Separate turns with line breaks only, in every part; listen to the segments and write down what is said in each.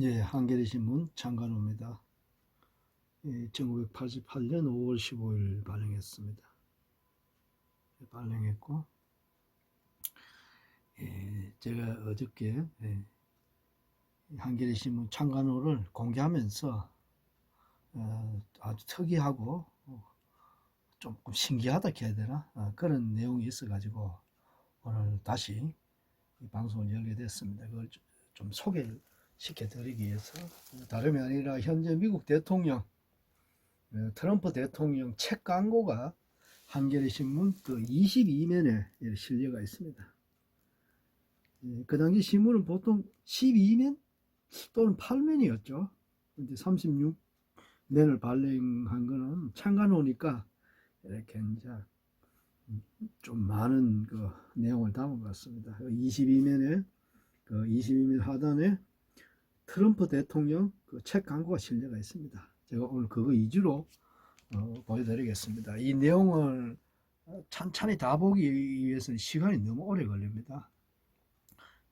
예, 한겨레 신문 장관호입니다. 예, 1988년 5월 15일 발행했습니다. 예, 발행했고, 예, 제가 어저께 예, 한겨레 신문 창간호를 공개하면서 어, 아주 특이하고 어, 조금 신기하다 해야 되나 어, 그런 내용이 있어가지고 오늘 다시 이 방송을 열게 됐습니다. 그걸 좀- 좀 소개를 시켜드리기 위해서 다름이 아니라 현재 미국 대통령 어, 트럼프 대통령 책 광고가 한겨레 신문 그 22면에 실려가 있습니다. 예, 그 당시 신문은 보통 12면 또는 8면이었죠. 근데 36면을 발행한 거는 창간호니까 이렇게 이제 좀 많은 그 내용을 담은 것 같습니다. 22면에 그 22면 하단에 트럼프 대통령 그 책 광고가 실려가 있습니다. 제가 오늘 그거 위주로 어, 보여드리겠습니다. 이 내용을 찬찬히 다 보기 위해서는 시간이 너무 오래 걸립니다.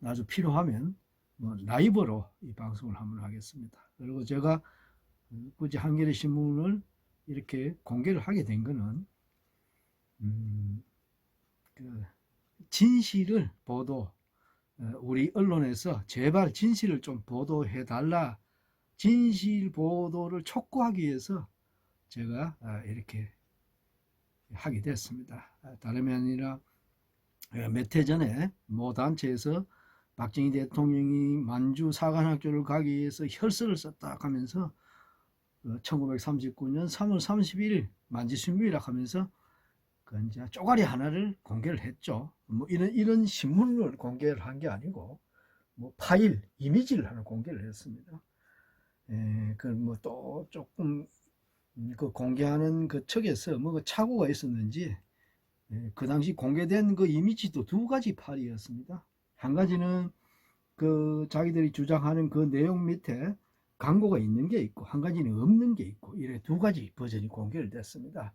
아주 필요하면 뭐 라이브로 이 방송을 한번 하겠습니다. 그리고 제가 굳이 한겨레 신문을 이렇게 공개를 하게 된 거는 음, 그 진실을 보도 어, 우리 언론에서 제발 진실을 좀 보도해 달라 진실 보도를 촉구하기 위해서 제가 아, 이렇게 하게 됐습니다. 아, 다름이 아니라 어, 몇해 전에 모 단체에서 박정희 대통령이 만주 사관학교를 가기 위해서 혈서를 썼다 하면서 1939년 3월 31일 만지신부이라 하면서 그 이제 쪼가리 하나를 공개를 했죠. 뭐 이런 이런 신문을 공개를 한 게 아니고 뭐 파일 이미지를 하나 공개를 했습니다. 예, 그뭐 또 조금 그 공개하는 그 측에서 뭐 그 착오가 있었는지 예, 그 당시 공개된 그 이미지도 두 가지 파일이었습니다. 한 가지는 그 자기들이 주장하는 그 내용 밑에 광고가 있는 게 있고 한 가지는 없는 게 있고 이래 두 가지 버전이 공개를 됐습니다.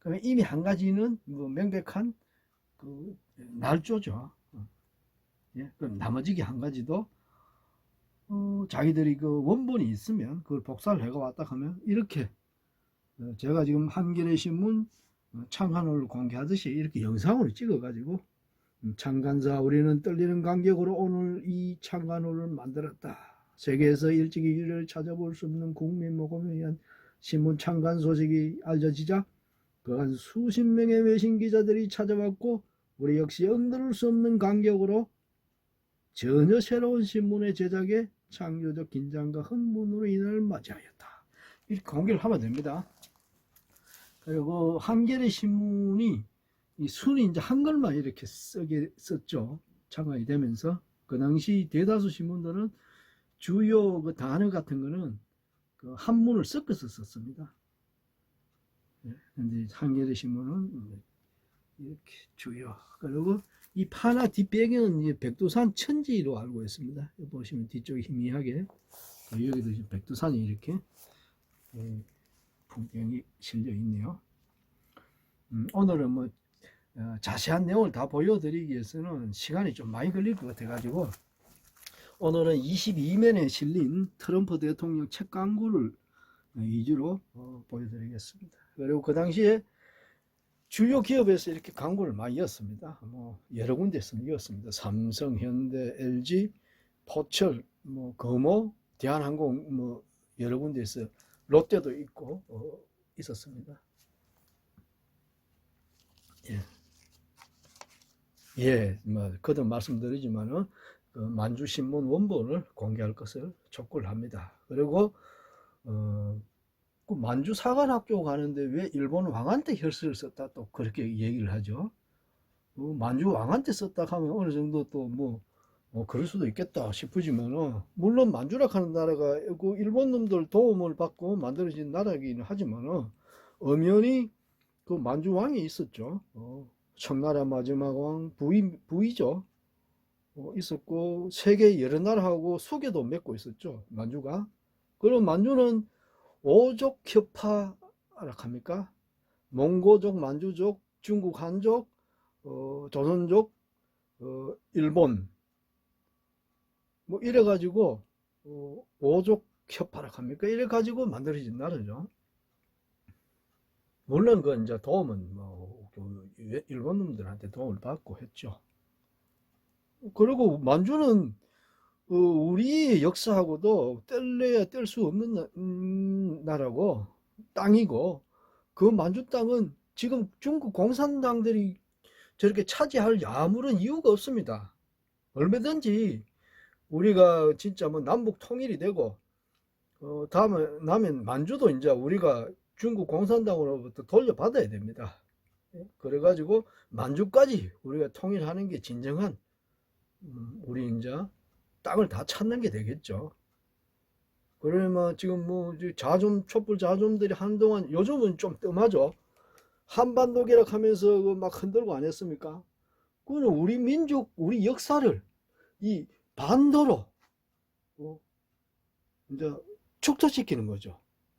그러면 이미 한 가지는 뭐 명백한 그 날조죠. 어. 예, 그럼 나머지 한 가지도 어, 자기들이 그 원본이 있으면 그걸 복사를 해가 왔다 하면 이렇게 어, 제가 지금 한겨레 신문 어, 창간호를 공개하듯이 이렇게 영상으로 찍어가지고 음, 창간사 우리는 떨리는 간격으로 오늘 이 창간호를 만들었다. 세계에서 일찍이 이를 찾아볼 수 없는 국민 모금에 의한 신문 창간 소식이 알려지자 그간 수십 명의 외신 기자들이 찾아왔고 우리 역시 엉들을 수 없는 간격으로 전혀 새로운 신문의 제작에 창조적 긴장과 흥분으로 이날을 맞이하였다. 이렇게 공개를 하면 됩니다. 그리고 한겨레 신문이 이 순이 이제 한글만 이렇게 쓰게 썼죠. 창간이 되면서 그 당시 대다수 신문들은 주요 그 단어 같은 거는 그 한문을 섞어서 썼습니다. 예, 근데 한겨레 신문은 이렇게 주요. 그리고 이 파나 뒷배경은 백두산 천지로 알고 있습니다. 보시면 뒤쪽에 희미하게 여기도 지금 백두산이 이렇게 예, 풍경이 실려 있네요. 음, 오늘은 뭐 어, 자세한 내용을 다 보여드리기 위해서는 시간이 좀 많이 걸릴 것 같아가지고 오늘은 22면에 실린 트럼프 대통령 책 광고를 위주로 어, 보여드리겠습니다. 그리고 그 당시에 주요 기업에서 이렇게 광고를 많이 였습니다. 뭐 여러 군데서 이었습니다. 삼성, 현대, LG, 포철, 뭐 금호, 대한항공 뭐 여러 군데서 롯데도 있고 어, 있었습니다. 예. 예, 뭐 거듭 말씀드리지만은 그 만주 신문 원본을 공개할 것을 촉구를 합니다. 그리고 어, 그 만주 사관학교 가는데 왜 일본 왕한 테 혈서를 썼다 또 그렇게 얘기를 하죠. 어, 만주 왕한 테 썼다 하면 어느 정도 또뭐 뭐 그럴 수도 있겠다 싶으지만은 물론 만주라 하는 나라가 그 일본 놈들 도움을 받고 만들어진 나라이긴 하지만은 엄연히 그 만주 왕이 있었죠. 어, 청나라 마지막 왕 부이 부이죠. 어, 있었고 세계 여러 나라하고 수교도 맺고 있었죠. 만주가. 그럼 만주는 오족 협파라 합니까? 몽고족, 만주족, 중국 한족, 어, 조선족, 어, 일본 뭐 이래 가지고 어, 오족 협파라 합니까? 이래 가지고 만들어진 나라죠. 물론 그 이제 도움은 뭐그 일본 놈들한테 도움을 받고 했죠. 그리고 만주는 어, 우리 역사하고도 뗄래야 뗄 수 없는 나, 음, 나라고 땅이고 그 만주 땅은 지금 중국 공산당들이 저렇게 차지할 아무런 이유가 없습니다. 얼마든지 우리가 진짜 뭐 남북 통일이 되고 어, 다음에 나면 만주도 이제 우리가 중국 공산당으로부터 돌려받아야 됩니다. 예? 그래가지고 만주까지 우리가 통일하는 게 진정한 음, 우리 이제 땅을 다 찾는 게 되겠죠. 그러면 지금 뭐 자좀 촛불 자좀들이 한동안 요즘은 좀 뜸하죠. 한반도 개혁하면서 그막 흔들고 안 했습니까? 그거는 우리 민족, 우리 역사를 이 반도로 어, 이제 축소시키는 거죠.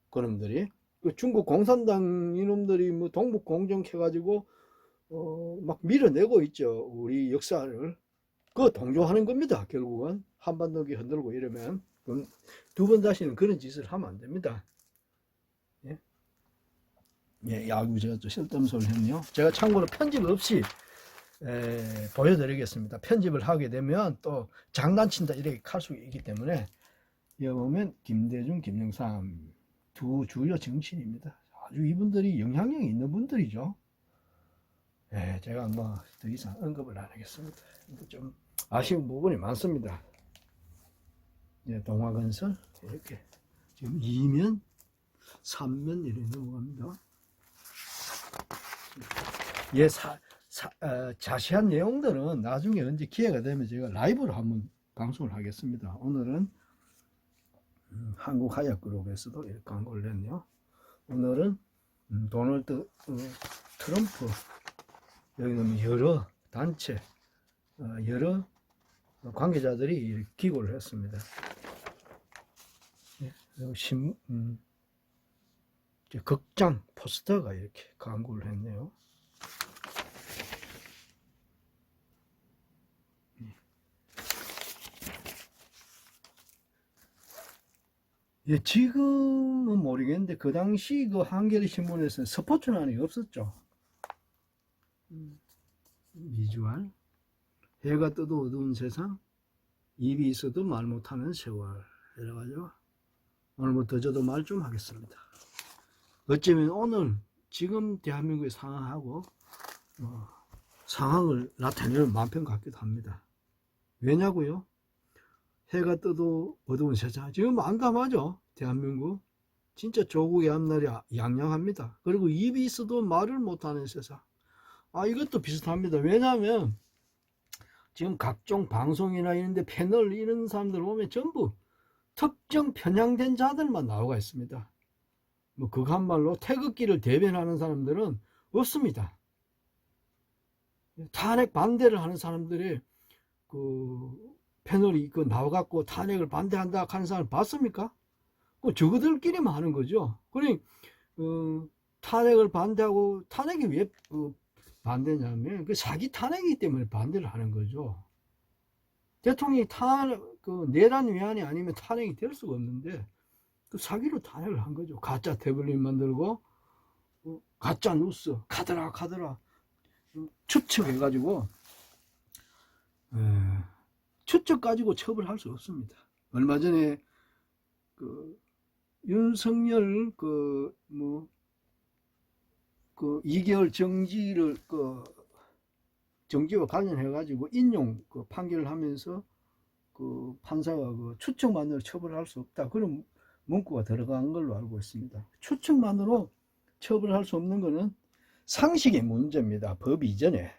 그놈들이 그 중국 공산당 이놈들이 뭐 동북 공정 해가지고 어, 막 밀어내고 있죠. 우리 역사를 그 동조하는 겁니다. 결국은 한반도기 흔들고 이러면 두 번 다시는 그런 짓을 하면 안 됩니다. 예, 예 야구 제가 또 쓸데없는 소리 했네요. 제가 참고로 편집 없이 에, 보여드리겠습니다. 편집을 하게 되면 또 장난친다 이렇게 할 수 있기 때문에 여기 보면 김대중, 김영삼 두 주요 정치인입니다. 아주 이분들이 영향력이 있는 분들이죠. 예, 제가 뭐 더 이상 언급을 안 하겠습니다. 좀 아쉬운 부분이 많습니다. 예, 동화건설 이렇게 지금 2면, 3면 이렇게 넘어갑니다. 예, 사, 사, 어, 자세한 내용들은 나중에 언제 기회가 되면 제가 라이브로 한번 방송을 하겠습니다. 오늘은 음, 한국 하약그룹에서도 이렇게 광고를 냈네요. 오늘은 음, 도널드 어, 트럼프 여기 는 여러 단체 어, 여러 관계자들이 기고를 했습니다. 예, 신, 음, 극장 포스터가 이렇게 광고를 했네요. 예, 지금은 모르겠는데 그 당시 그 한겨레 신문에서는 스포츠란이 없었죠. 음, 미주알, 해가 떠도 어두운 세상, 입이 있어도 말 못하는 세월 이래가지고 오늘부터 저도 말 좀 하겠습니다. 어쩌면 오늘 지금 대한민국의 상황하고 어, 상황을 나타내는 만편 같기도 합니다. 왜냐고요? 해가 떠도 어두운 세상. 지금 안감하죠? 대한민국. 진짜 조국의 앞날이 양양합니다. 그리고 입이 있어도 말을 못하는 세상. 아, 이것도 비슷합니다. 왜냐하면 지금 각종 방송이나 이런데 패널 이런 사람들 보면 전부 특정 편향된 자들만 나오가 있습니다. 뭐 그간말로 태극기를 대변하는 사람들은 없습니다. 탄핵 반대를 하는 사람들의 그 패널이 그 나와갖고 탄핵을 반대한다 하는 사람 봤습니까? 그 저그들끼리만 하는 거죠. 그러니 어, 탄핵을 반대하고 탄핵이 왜 어, 반대냐면 그 사기 탄핵이기 때문에 반대를 하는 거죠. 대통령이 탄, 그 내란 위안이 아니면 탄핵이 될 수가 없는데 그 사기로 탄핵을 한 거죠. 가짜 태블릿 만들고 어, 가짜 뉴스 카더라 카더라 추측해가지고 에, 추측 가지고 처벌할 수 없습니다. 얼마 전에 그 윤석열 그뭐 그 2개월 정지를 그 정지와 관련해 가지고 인용 그 판결을 하면서 그 판사가 그 추측만으로 처벌할 수 없다 그런 문구가 들어간 걸로 알고 있습니다. 추측만으로 처벌할 수 없는 것은 상식의 문제입니다. 법 이전에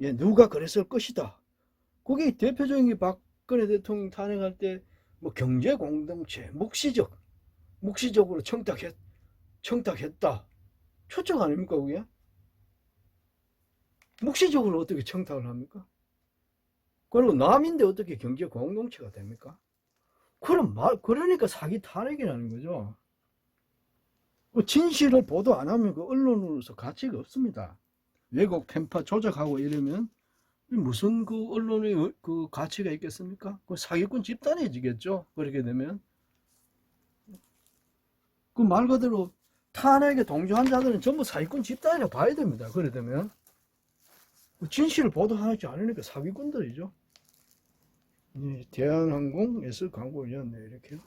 예, 누가 그랬을 것이다. 그게 대표적인 게 박근혜 대통령 탄핵할 때 뭐 경제 공동체, 묵시적, 묵시적으로 청탁했, 청탁했다. 초청 아닙니까, 그게? 묵시적으로 어떻게 청탁을 합니까? 그리고 남인데 어떻게 경제 공동체가 됩니까? 그럼 말, 그러니까 사기 탄핵이라는 거죠. 그 진실을 보도 안 하면 그 언론으로서 가치가 없습니다. 왜곡, 편파, 조작하고 이러면 무슨 그 언론의 어- 그 가치가 있겠습니까? 그 사기꾼 집단해지겠죠. 그렇게 되면 그 말 그대로 탄핵에 동조한 자들은 전부 사기꾼 집단이라 봐야 됩니다. 그래 되면. 그 진실을 보도하지 않으니까 사기꾼들이죠. 예, 대한항공에서 광고였네 이렇게요.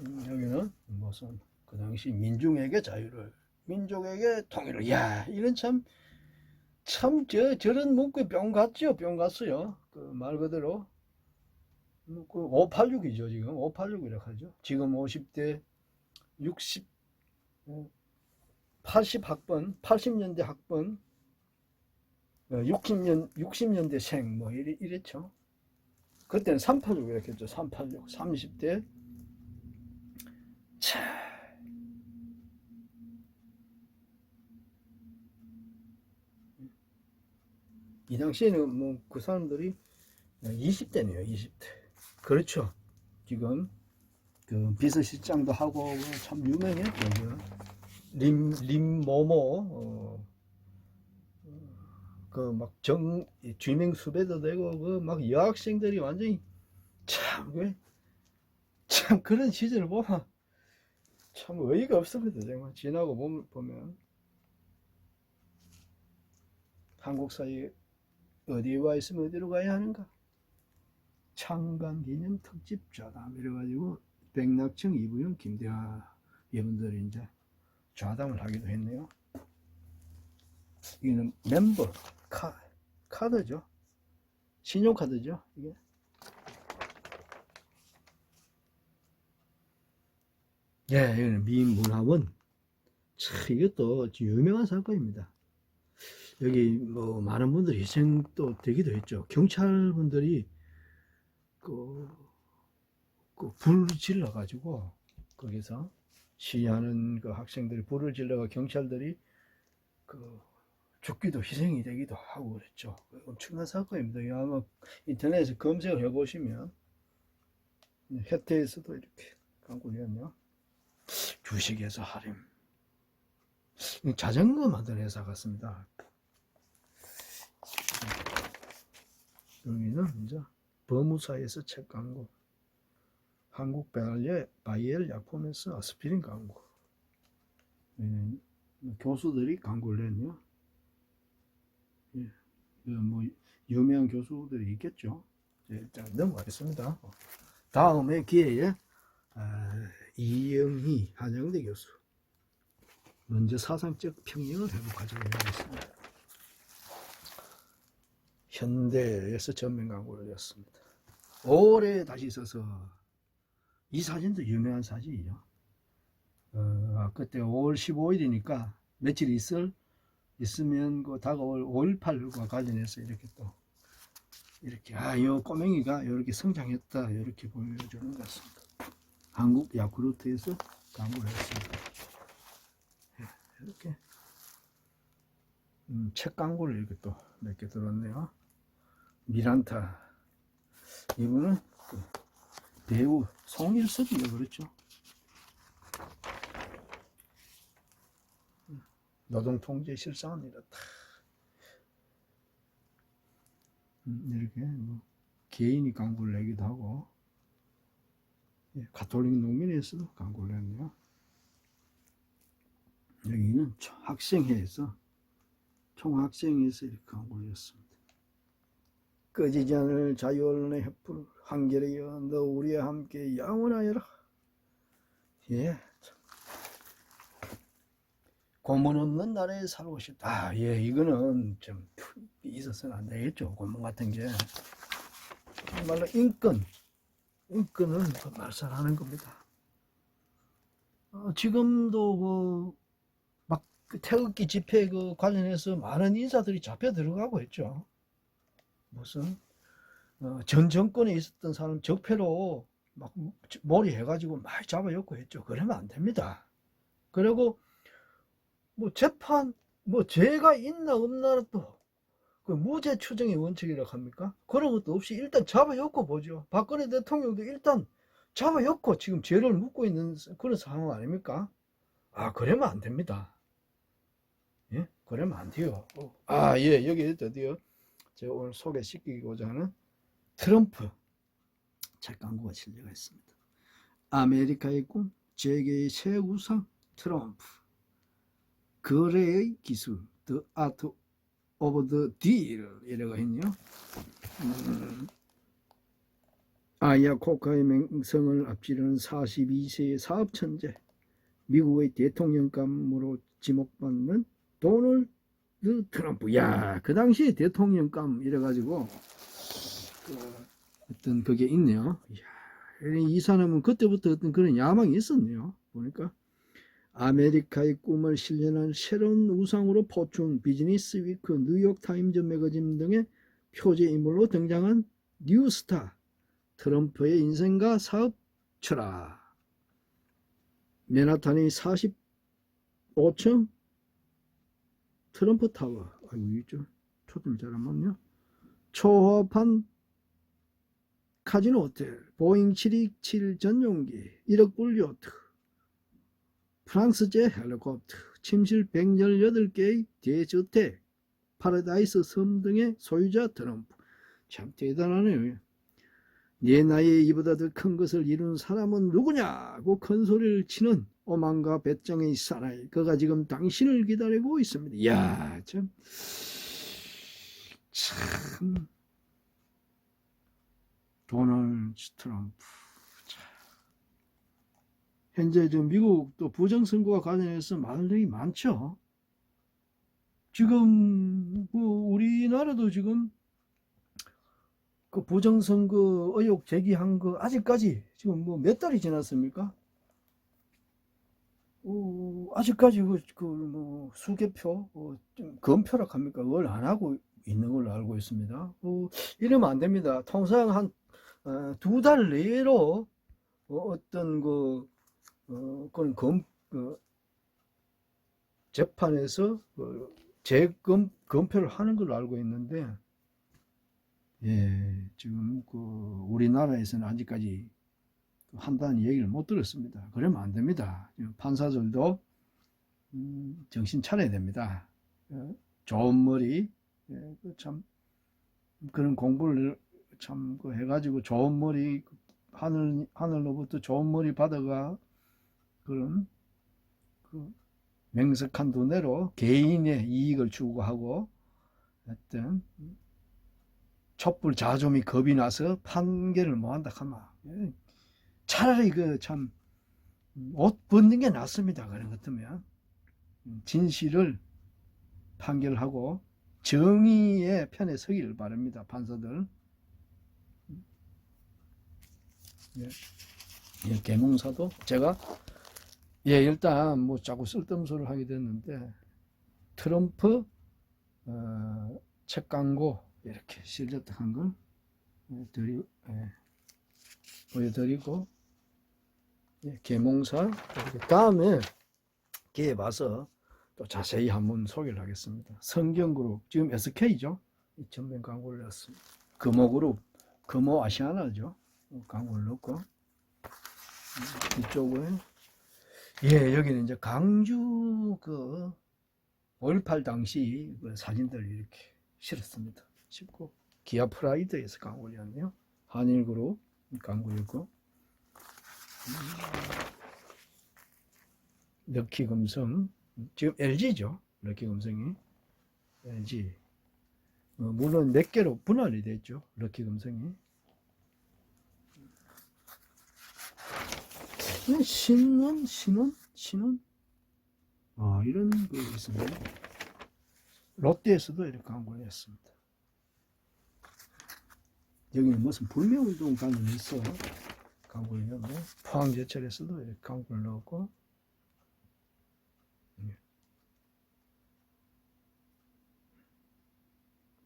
음, 여기는 무슨 그 당시 민중에게 자유를 민족에게 통일을. 야 이런 참 참 저 저런 문구에 뿅 갔죠. 뿅 갔어요. 그 말 그대로. 뭐그 586이죠 지금. 586이라고 하죠. 지금 50대 60 80 학번 80년대 학번 60년 60년대 생 뭐 이래, 이랬죠 그때는 386 이렇게 했죠 386 30대 차 이 당시에는 뭐 그 사람들이 20대네요, 20대. 그렇죠. 지금 그 비서실장도 하고 뭐참 유명했죠. 림, 림모모, 그막 정, 주명 수배도 되고 그 막 여학생들이 완전히 참, 그, 참 그런 시절을 보면 참 어이가 없습니다. 정말 지나고 보면. 한국 사회 어디에 와 있으면 어디로 가야 하는가? 창간 기념 특집 좌담 이래가지고 백낙청, 이부영, 김대하 이분들이 이제 좌담을 하기도 했네요. 이거는 멤버 카, 카드죠. 신용카드죠. 이게. 예, 이거는 미문화원. 참, 이것도 유명한 사건입니다. 여기 뭐 많은 분들이 희생도 되기도 했죠. 경찰분들이 그, 그 불을 질러 가지고 거기서 시위하는 그 학생들이 불을 질러가 경찰들이 그 죽기도 희생이 되기도 하고 그랬죠. 엄청난 사건입니다. 아마 인터넷에서 검색을 해보시면 혜태에서도 이렇게 광고였네요. 주식에서 할인. 자전거 만드는 회사 같습니다. 여기는 이제 법무사에서 책 광고, 한국 바이엘, 바이엘 약품에서 아스피린 광고. 여기는 교수들이 광고를 했네요. 예, 그뭐 유명한 교수들이 있겠죠. 예, 일단 넘어가겠습니다. 다음에 기회에 아, 이영희 한영대 교수 먼저 사상적 평령을 회복하자고 하겠습니다. 현대에서 전면 광고를 했습니다. 오래 다시 있어서 이 사진도 유명한 사진이죠. 어, 그때 5월 15일이니까 며칠 있을 있으면 그 다가올 5.18과 관련해서 이렇게 또 이렇게 아, 요 꼬맹이가 이렇게 성장했다 이렇게 보여주는 것 같습니다. 한국 야쿠르트에서 광고를 했습니다. 예, 이렇게 음, 책 광고를 이렇게 또 몇 개 들었네요. 미란타 이분은 그 배우 송일섭이요 그렇죠. 노동통제 실상은 이렇다. 음, 이렇게 뭐 개인이 광고를 내기도 하고 예, 가톨릭 농민에서도 광고를 했네요. 여기는 초- 학생회에서 총학생회에서 이렇게 광고를 했습니다. 꺼지지 않을 자유언론의 횃불 한결이여 너 우리와 함께 영원하여라. 예. 참. 고문 없는 나라에 살고 싶다. 아, 예, 이거는 좀 있어서는 안 되겠죠. 고문 같은 게. 정말로 인권, 인권은 그 말살하는 겁니다. 어, 지금도 그, 막, 그 태극기 집회 그 관련해서 많은 인사들이 잡혀 들어가고 있죠. 무슨, 어, 전 정권에 있었던 사람 적폐로 막 몰이해가지고 많이 잡아였고 했죠. 그러면 안 됩니다. 그리고 뭐 재판, 뭐 죄가 있나 없나 또, 그 무죄 추정의 원칙이라고 합니까? 그런 것도 없이 일단 잡아였고 보죠. 박근혜 대통령도 일단 잡아였고 지금 죄를 묻고 있는 그런 상황 아닙니까? 아, 그러면 안 됩니다. 예? 그러면 안 돼요. 아, 예, 여기 어디요? 제가 오늘 소개시키고자 하는 트럼프 책 광고가 실려가 있습니다. 아메리카의 꿈, 재계의 최우상 트럼프 거래의 기술 The Art of the Deal 이라고 했네요. 음, 아야 코카의 맹성을 앞지르는 42세의 사업 천재 미국의 대통령감으로 지목받는 도널드 트럼프. 야, 그 당시에 대통령감 이래가지고 그 어떤 그게 있네요. 이야, 이 사람은 그때부터 어떤 그런 야망이 있었네요. 보니까 아메리카의 꿈을 실현한 새로운 우상으로 포춘 비즈니스 위크, 뉴욕 타임즈 매거진 등의 표제 인물로 등장한 뉴스타 트럼프의 인생과 사업 철학. 맨하탄의 45층 트럼프 타워. 아이고, 초점 잘안 맞냐? 초호환 카지노 호텔, 보잉 727 전용기, 1억 불 요트, 프랑스제 헬리콥터, 침실 118개의 대저택, 파라다이스 섬 등의 소유자 트럼프. 참 대단하네요. 내 나이에 이보다 더 큰 것을 이룬 사람은 누구냐고 큰 소리를 치는 오만과 배짱의 사나이. 그가 지금 당신을 기다리고 있습니다. 이야, 참. 참. 도널드 트럼프. 참. 현재 저 미국도 부정 선거와 관련해서 말들이 많죠. 지금 뭐 우리나라도 지금 그 부정선거 의혹 제기한 거 아직까지 지금 뭐 몇 달이 지났습니까? 어, 아직까지 그, 그, 뭐, 수개표, 어, 좀 검표라 합니까? 그걸 안 하고 있는 걸로 알고 있습니다. 어, 이러면 안 됩니다. 통상 한, 어, 두달 내로, 어, 떤 그, 어, 그런 검, 그, 재판에서, 그, 재검, 검표를 하는 걸로 알고 있는데, 예, 지금 그 우리나라에서는 아직까지 한다는 얘기를 못 들었습니다. 그러면 안 됩니다. 판사들도 음, 정신 차려야 됩니다. 예, 좋은 머리, 예, 그참 그런 공부를 참그 해가지고 좋은 머리 하늘 하늘로부터 좋은 머리 받아가 그런 그 맹석한 돈으로 개인의 이익을 추구하고 어떤 촛불 자좀이 겁이 나서 판결을 못 한다 하마. 예. 차라리 그 참 옷 벗는 게 낫습니다. 그런 것 같으면 진실을 판결하고 정의의 편에 서기를 바랍니다. 판사들. 예. 예, 계몽사도 제가 예 일단 뭐 자꾸 쓸데없는 소리를 하게 됐는데 트럼프 어, 책 광고 이렇게 실렸다 한걸 드리, 예, 보여드리고 예, 계몽사 이렇게 다음에 기회 봐서 또 자세히 한번 소개를 하겠습니다. 성경그룹 지금 SK죠. 전면 광고를 넣었습니다. 금호그룹 금호 아시아나죠. 광고를 넣고 음, 이쪽은 예 여기는 이제 강주 그 5.18 당시 그 사진들 이렇게 실었습니다. 싣고 기아 프라이드에서 광고였네요. 한일그룹 광고였고 럭키 금성 지금 LG죠. 럭키 금성이 LG 어, 물론 몇 개로 분할이 됐죠. 럭키 금성이 네, 신원 신원 신원 아 이런 게 있습니다. 롯데에서도 이렇게 광고를 했습니다. 여기는 무슨 불매운동 관련해서 광고를 넣고 포항 제철에서도 이렇게 광고를 넣었고 예.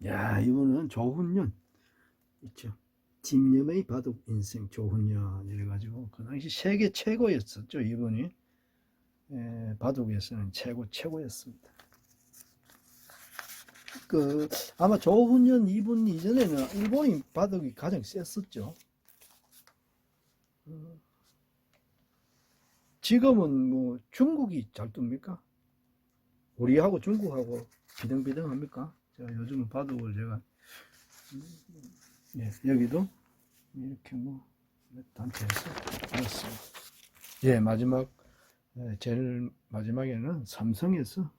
야 이거는 조훈련 있죠. 집념의 바둑 인생 조훈련 이래가지고 그 당시 세계 최고였었죠 이분이 예, 바둑에서는 최고 최고였습니다. 그 아마 조훈련 이분 이전에는 일본인 바둑이 가장 셌었죠. 어, 지금은 뭐 중국이 잘 둡니까? 우리하고 중국하고 비등비등합니까? 제가 요즘은 바둑을 제가 예, 여기도 이렇게 뭐 단체에서 그렇습니다. 예, 마지막 예, 제일 마지막에는 삼성에서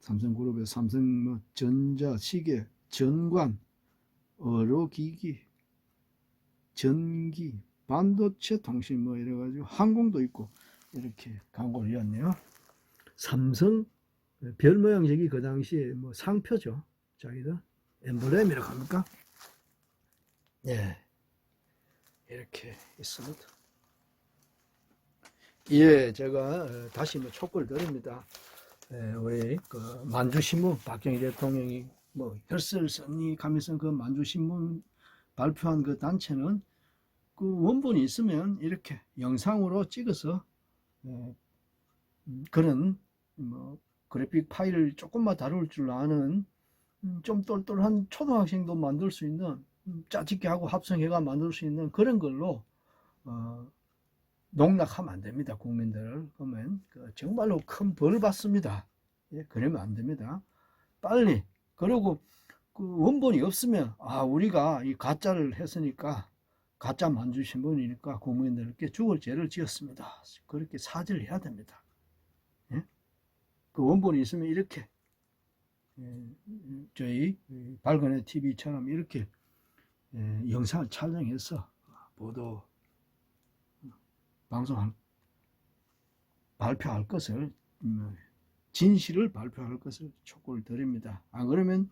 삼성그룹의 삼성 뭐 전자 시계 전관 의료기기 전기 반도체 통신 뭐 이래가지고 항공도 있고 이렇게 광고를 이었네요. 삼성 별 모양식이 그 당시에 뭐 상표죠. 자기들 엠블렘이라고 합니까? 예. 이렇게 있습니다. 예, 제가 어, 다시 뭐 촉구를 드립니다. 예, 우리 그 만주신문 박정희 대통령이 뭐 썼니 하면서 그 만주신문 발표한 그 단체는 그 원본이 있으면 이렇게 영상으로 찍어서 예, 음, 그런 뭐 그래픽 파일을 조금만 다룰 줄 아는 음, 좀 똘똘한 초등학생도 만들 수 있는 음, 짜집게 하고 합성해가 만들 수 있는 그런 걸로 어, 농락하면 안 됩니다 국민들을 그러면 그 정말로 큰 벌 받습니다. 예, 그러면 안 됩니다. 빨리. 그리고 그 원본이 없으면 아 우리가 이 가짜를 했으니까 가짜 만주 신분이니까 국민들께 죽을 죄를 지었습니다 그렇게 사죄를 해야 됩니다 예? 그 원본이 있으면 이렇게 예, 저희 발견의 TV처럼 이렇게 예, 영상을 촬영해서 보도 방송할 발표할 것을 음, 진실을 발표할 것을 촉구를 드립니다. 안 그러면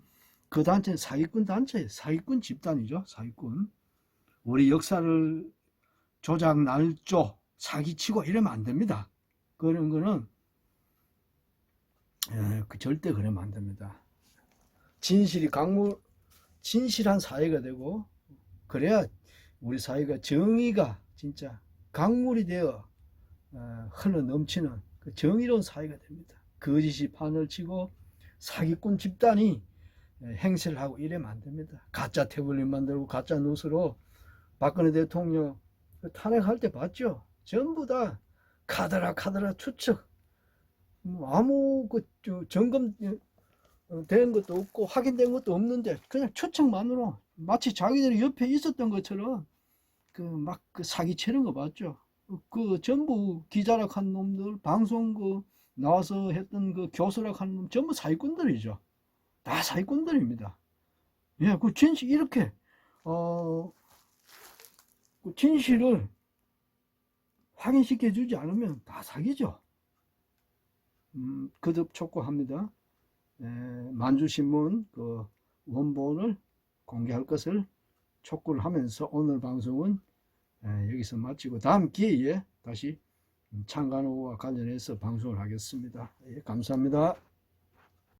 그 단체는 사기꾼 단체, 사기꾼 집단이죠. 사기꾼. 우리 역사를 조작 날조 사기치고 이러면 안 됩니다. 그런 거는 예, 그 절대 그러면 안 됩니다. 진실이 강물 진실한 사회가 되고 그래야 우리 사회가 정의가 진짜 강물이 되어 어, 흘러 넘치는 그 정의로운 사회가 됩니다. 거짓이 판을 치고 사기꾼 집단이 예, 행세를 하고 이러면 안 됩니다. 가짜 태블릿 만들고 가짜 뉴스로 박근혜 대통령 그 탄핵할 때 봤죠. 전부 다 카더라 카더라 추측 뭐 아무 그 저, 점검 어, 된 것도 없고 확인된 것도 없는데 그냥 추측만으로 마치 자기들이 옆에 있었던 것처럼 그막그 사기 치는 거 봤죠. 그 전부 기자락 한 놈들 방송 그 나와서 했던 그 교수락 하는 놈 전부 사기꾼들이죠. 다 사기꾼들입니다. 예, 그 진실 이렇게 어, 그 진실을 확인시켜 주지 않으면 다 사기죠. 음, 거듭 촉구합니다. 에, 만주신문 그 원본을 공개할 것을 촉구를 하면서 오늘 방송은 에, 여기서 마치고 다음 기회에 다시 창간호와 관련해서 방송을 하겠습니다. 예, 감사합니다.